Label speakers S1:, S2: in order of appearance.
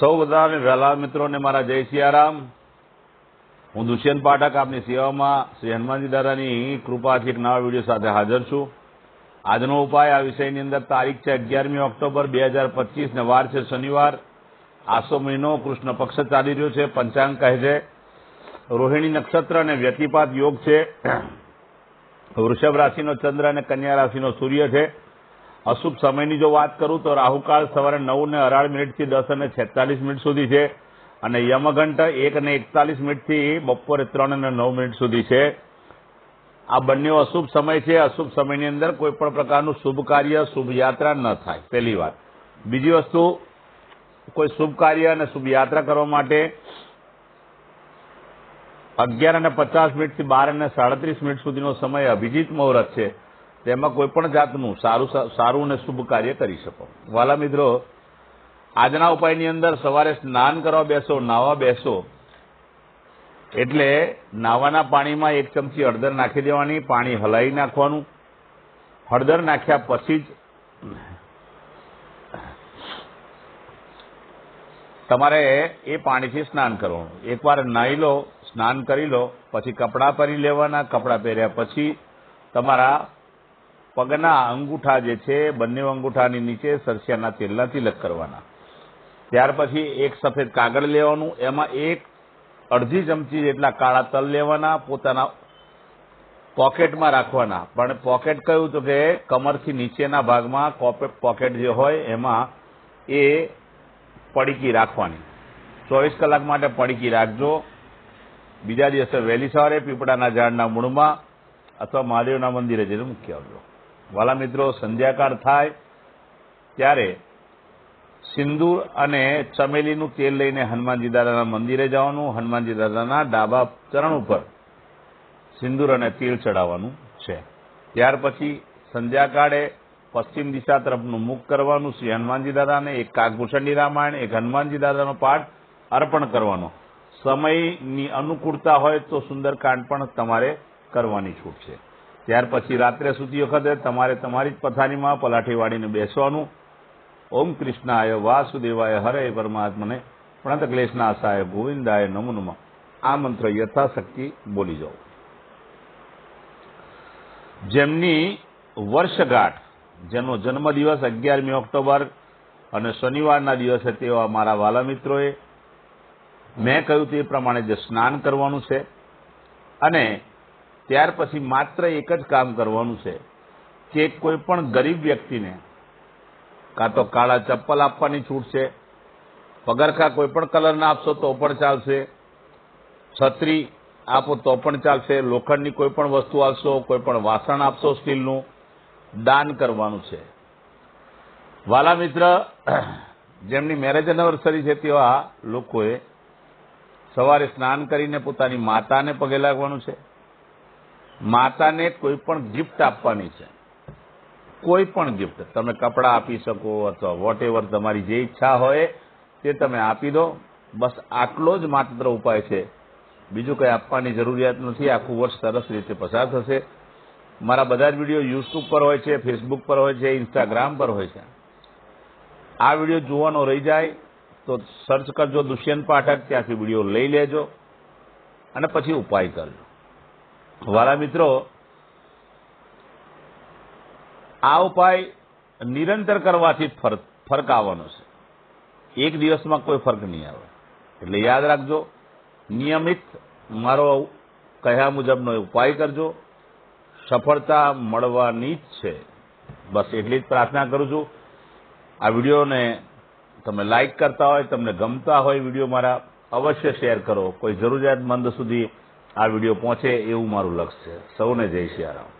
S1: સૌ બધા વહેલા મિત્રોને મારા જય સિયારામ હું દુષ્યંત પાઠક આપની સેવામાં શ્રી હનુમાનજી દાદાની કૃપાથી એક નવા વીડિયો સાથે હાજર છું. આજનો ઉપાય આ વિષયની અંદર તારીખ છે અગિયારમી ઓક્ટોબર બે હજાર પચીસ ને વાર છે શનિવાર. આસો મહિનો કૃષ્ણ પક્ષ ચાલી રહ્યો છે, પંચાંગ કહે છે. રોહિણી નક્ષત્ર અને વ્યતિપાત યોગ છે. વૃષભ રાશિનો ચંદ્ર અને કન્યા રાશિનો સૂર્ય છે. અશુભ સમયની જો વાત કરું તો રાહુકાળ સવારે નવ ને અઢાર મિનિટથી દસ અને છેતાલીસ મિનિટ સુધી છે અને યમઘંટ એક અને એકતાલીસ મિનિટથી બપોરે ત્રણ અને નવ મિનિટ સુધી છે. આ બંને અશુભ સમય છે. અશુભ સમયની અંદર કોઈ પણ પ્રકારનું શુભ કાર્ય, શુભ યાત્રા ન થાય. પહેલી વાત. બીજી વસ્તુ, કોઈ શુભ કાર્ય અને શુભ યાત્રા કરવા માટે અગિયાર અને પચાસ મિનિટથી બાર અને સાડત્રીસ મિનિટ સુધીનો સમય અભિજીત મુહૂર્ત છે. તેમાં કોઈ પણ જાતનું સારું સારું અને શુભ કાર્ય કરી શકો. વાલા મિત્રો, આજના ઉપાયની અંદર સવારે સ્નાન કરવા બેસો, નાવા બેસો, એટલે નાવાના પાણીમાં એક ચમચી હળદર નાખી દેવાની, પાણી હલાવી નાખવાનું. હળદર નાખ્યા પછી જ તમારે એ પાણીથી સ્નાન કરવાનું. એકવાર નાહી લો, સ્નાન કરી લો, પછી કપડાં પહેરી લેવાના, કપડાં પહેર્યા પછી તમારા પગના અંગૂઠા જે છે, બંને અંગૂઠાની નીચે સરસિયાના તેલના તિલક કરવાના. ત્યાર પછી એક સફેદ કાગળ લેવાનું, એમાં એક અડધી ચમચી જેટલા કાળા તલ લેવાના, પોતાના પોકેટમાં રાખવાના. પણ પોકેટ કહ્યું તો કે કમરથી નીચેના ભાગમાં પોકેટ જે હોય એમાં એ પડીકી રાખવાની. ચોવીસ કલાક માટે પડીકી રાખજો. બીજા દિવસે વહેલી સવારે પીપળાના ઝાડના મૂળમાં અથવા મહાદેવના મંદિરે જઈને મૂકી આવજો. વાલા મિત્રો, સંધ્યાકાળ થાય ત્યારે સિંદૂર અને ચમેલીનું તેલ લઈને હનુમાનજી દાદાના મંદિરે જવાનું, હનુમાનજી દાદાના ડાબા ચરણ ઉપર સિંદૂર અને તેલ ચડાવવાનું છે. ત્યાર પછી સંધ્યાકાળે પશ્ચિમ દિશા તરફનું મુખ કરવાનું, શ્રી હનુમાનજી દાદાને એક કાગભૂષણની રામાયણ, એક હનુમાનજી દાદાનો પાઠ અર્પણ કરવાનો. સમયની અનુકૂળતા હોય તો સુંદરકાંડ પણ તમારે કરવાની છૂટ છે. ત્યાર પછી રાત્રે સૂતી વખતે તમારે તમારી જ પથારીમાં પલાઠી વાળીને બેસવાનું. ઓમ કૃષ્ણાય વાસુદેવાય હરે પરમાત્મને પ્રણત ક્લેશનાશાય ગોવિંદાય નમઃ. આ મંત્ર યથાશક્તિ બોલી જાઓ. જેમની વર્ષગાંઠ, જેનો જન્મદિવસ અગિયારમી ઓક્ટોબર અને શનિવારના દિવસે તેવા મારા વાલા મિત્રોએ, મેં કહ્યું તે પ્રમાણે જે સ્નાન કરવાનું છે અને ત્યાર પછી માત્ર એક જ કામ કરવાનું છે કે કોઈ પણ ગરીબ વ્યક્તિને, કાં તો કાળા ચપ્પલ આપવાની છૂટ છે, પગરખા કોઈ પણ કલરના આપશો તો પણ ચાલશે, છત્રી આપો તો પણ ચાલશે, લોખંડની કોઈ પણ વસ્તુ આપશો, કોઈ પણ વાસણ આપશો સ્ટીલનું, દાન કરવાનું છે. વાલા મિત્ર, જેમની મેરેજ એનિવર્સરી છે તેવા લોકોએ સવારે સ્નાન કરીને પોતાની માતાને પગે લાગવાનું છે. માતાને કોઈ પણ ગિફ્ટ આપવાની છે. કોઈ પણ ગિફ્ટ તમે કપડાં આપી શકો અથવા વોટ તમારી જે ઈચ્છા હોય તે તમે આપી દો. બસ આટલો જ માત્ર ઉપાય છે. બીજું કંઈ આપવાની જરૂરિયાત નથી. આખું વર્ષ સરસ રીતે પસાર થશે. મારા બધા જ વીડિયો યુટ્યુબ પર હોય છે ફેસબુક પર હોય છે ઇન્સ્ટાગ્રામ પર હોય છે. આ વીડિયો જોવાનો રહી જાય તો સર્ચ કરજો દુષ્યંત પાઠક, ત્યાંથી વીડિયો લઈ લેજો અને પછી ઉપાય કરજો. વાલા મિત્રો, આ ઉપાય નિરંતર કરવાથી ફરક આવવાનો છે. એક દિવસમાં કોઈ ફરક નહીં આવે. એટલે યાદ રાખજો, નિયમિત મારો કહ્યા મુજબનો ઉપાય કરજો. સફળતા મળવાની જ છે. બસ એટલી જ પ્રાર્થના કરું છું. આ વિડીયોને તમે લાઈક કરતા હોય, તમને ગમતા હોય વીડિયો મારા, અવશ્ય શેર કરો. કોઈ જરૂરિયાતમંદ સુધી આ વીડિયો પહોંચે એવું મારું લક્ષ્ય છે. સૌને જય સિયારામ